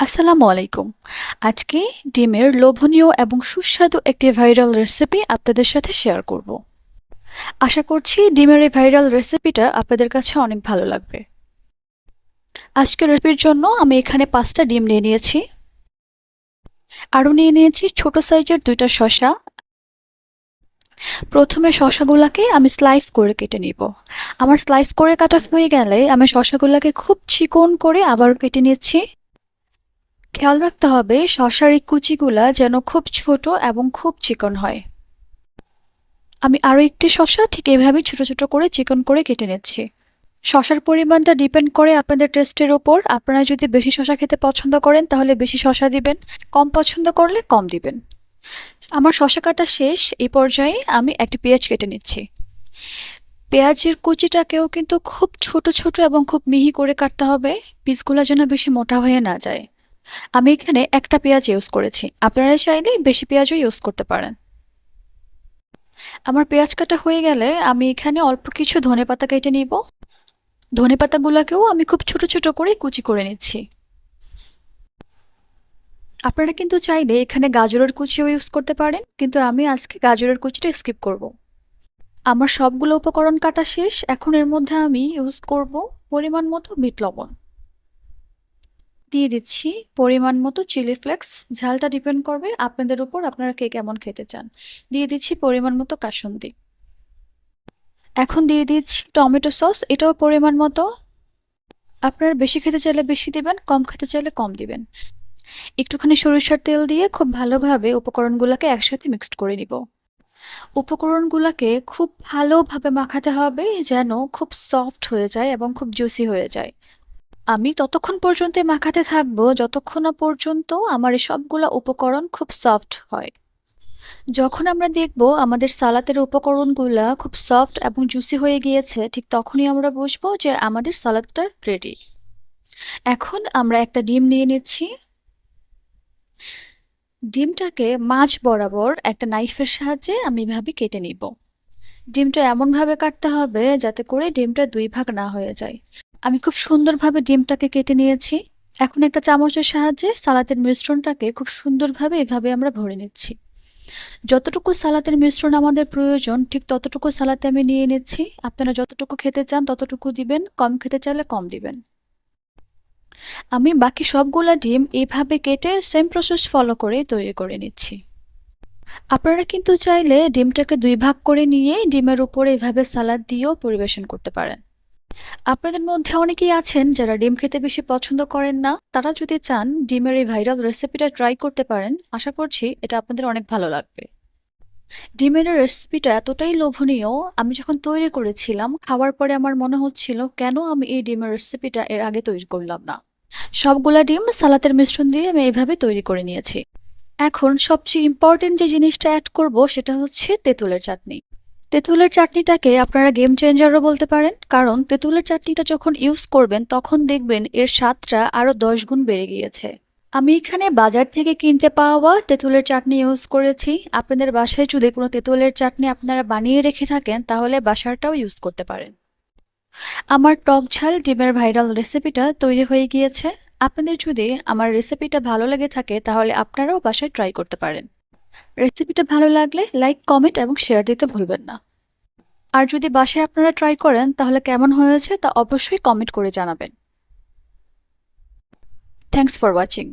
আসসালামু আলাইকুম। আজকে ডিমের লোভনীয় এবং সুস্বাদু একটি ভাইরাল রেসিপি আপনাদের সাথে শেয়ার করব। আশা করছি ডিমের এই ভাইরাল রেসিপিটা আপনাদের কাছে অনেক ভালো লাগবে। আজকের রেসিপির জন্য আমি এখানে পাঁচটা ডিম নিয়ে নিয়েছি। আরও নিয়ে নিয়েছি ছোট সাইজের দুইটা শসা। প্রথমে শসাগুলোকে আমি স্লাইস করে কেটে নিব। আমার স্লাইস করে কাটা হয়ে গেলে আমি শসাগুলোকে খুব চিকন করে আবার কেটে নিচ্ছি। খেয়াল রাখতে হবে, শশার এই কুচিগুলা যেন খুব ছোট এবং খুব চিকন হয়। আমি আরও একটি শশা, ঠিক এভাবেই ছোট ছোট করে চিকন করে কেটে নিচ্ছি। শশার পরিমাণটা ডিপেন্ড করে আপনাদের টেস্টের ওপর আপনারা যদি বেশি শশা খেতে পছন্দ করেন, তাহলে বেশি শশা দিবেন। কম পছন্দ করলে কম দিবেন। আমার শশা কাটা শেষ। এই পর্যায়ে আমি একটি পেঁয়াজ কেটে নিচ্ছি। পেঁয়াজের কুচিটাকেও কিন্তু খুব ছোট ছোট এবং খুব মিহি করে কাটতে হবে। পিসগুলো যেন বেশি মোটা হয়ে না যায়। আমি এখানে একটা পেঁয়াজ ইউজ করেছি। আপনারা চাইলে বেশি পেঁয়াজও ইউজ করতে পারেন। আমার পেঁয়াজ কাটা হয়ে গেলে আমি এখানে অল্প কিছু ধনে পাতা কেটে নিব। ধনে পাতাগুলোকেও আমি খুব ছোট ছোট করে কুচি করে নিচ্ছি। আপনারা কিন্তু চাইলে এখানে গাজরের কুচিও ইউজ করতে পারেন, কিন্তু আমি আজকে গাজরের কুচিটা স্কিপ করব। আমার সবগুলো উপকরণ কাটা শেষ, এখন এর মধ্যে আমি ইউজ করব পরিমাণ মতো বিট লবণ। দিয়ে দিচ্ছি পরিমাণ মতো চিলি ফ্লেক্স। ঝালটা ডিপেন্ড করবে আপনাদের উপর আপনারা কে কেমন খেতে চান। দিয়ে দিচ্ছি পরিমাণ মতো কাসুন্দি। এখন দিয়ে দিচ্ছি টমেটো সস, এটাও পরিমাণ মতো। আপনারা বেশি খেতে চাইলে বেশি দিবেন, কম খেতে চাইলে কম দিবেন। একটুখানি সরিষার তেল দিয়ে খুব ভালোভাবে উপকরণগুলোকে একসাথে মিক্সড করে নিব। উপকরণগুলোকে খুব ভালোভাবে মাখাতে হবে যেন খুব সফট হয়ে যায় এবং খুব জুসি হয়ে যায়। আমি ততক্ষণ পর্যন্ত মাখাতে থাকব, যতক্ষণ না পর্যন্ত আমার এই সবগুলো উপকরণ খুব সফট হয়। যখন আমরা দেখব আমাদের সালাতের উপকরণগুলো খুব সফট এবং জুসি হয়ে গিয়েছে, ঠিক তখনই আমরা বুঝব যে আমাদের সালাদটা রেডি এখন আমরা একটা ডিম নিয়ে নিচ্ছি। ডিমটাকে মাছ বরাবর একটা নাইফের সাহায্যে আমি এভাবে কেটে নিব। ডিমটা এমনভাবে কাটতে হবে যাতে করে ডিমটা দুই ভাগ না হয়ে যায়। আমি খুব সুন্দরভাবে ডিমটাকে কেটে নিয়েছি। এখন একটা চামচের সাহায্যে সালাতের মিশ্রণটাকে খুব সুন্দরভাবে এভাবে আমরা ভরে নিচ্ছি। যতটুকু সালাতের মিশ্রণ আমাদের প্রয়োজন, ঠিক ততটুকু সালাতে আমি নিয়ে নিচ্ছি। আপনারা যতটুকু খেতে চান ততটুকু দিবেন, কম খেতে চাইলে কম দিবেন। আমি বাকি সবগুলা ডিম এইভাবে কেটে সেম প্রসেস ফলো করে তৈরি করে নিচ্ছি। আপনারা কিন্তু চাইলে ডিমটাকে দুই ভাগ করে নিয়ে ডিমের উপরে এভাবে সালাদ দিয়েও পরিবেশন করতে পারেন। আপনাদের মধ্যে অনেকেই আছেন যারা ডিম খেতে বেশি পছন্দ করেন না। তারা যদি চান ডিমের এই ভাইরাল রেসিপিটা ট্রাই করতে পারেন। আশা করছি এটা আপনাদের অনেক ভালো লাগবে। ডিমের রেসিপিটা এতটাই লোভনীয়, আমি যখন তৈরি করেছিলাম, খাওয়ার পরে আমার মনে হচ্ছিল কেন আমি এই ডিমের রেসিপিটা এর আগে তৈরি করলাম না। সবগুলা ডিম সালাতের মিশ্রণ দিয়ে আমি এইভাবে তৈরি করে নিয়েছি। এখন সবচেয়ে ইম্পর্টেন্ট যে জিনিসটা অ্যাড করব সেটা হচ্ছে তেঁতুলের চাটনি। তেঁতুলের চাটনিটাকে আপনারা গেম চেঞ্জারও বলতে পারেন, কারণ তেঁতুলের চাটনিটা যখন ইউজ করবেন, তখন দেখবেন এর স্বাদটা আরও দশ গুণ বেড়ে গিয়েছে। আমি এখানে বাজার থেকে কিনতে পাওয়া তেঁতুলের চাটনি ইউজ করেছি। আপনাদের বাসায় যদি কোনো তেঁতুলের চাটনি আপনারা বানিয়ে রেখে থাকেন, তাহলে বাসারটাও ইউজ করতে পারেন। আমার টক ঝাল ডিমের ভাইরাল রেসিপিটা তৈরি হয়ে গিয়েছে। আপনাদের যদি আমার রেসিপিটা ভালো লেগে থাকে, তাহলে আপনারাও বাসায় ট্রাই করতে পারেন। রেসিপিটা ভালো লাগলে লাইক কমেন্ট এবং শেয়ার দিতে ভুলবেন না। আর যদি বাসায় আপনারা ট্রাই করেন, তাহলে কেমন হয়েছে তা অবশ্যই কমেন্ট করে জানাবেন। Thanks for watching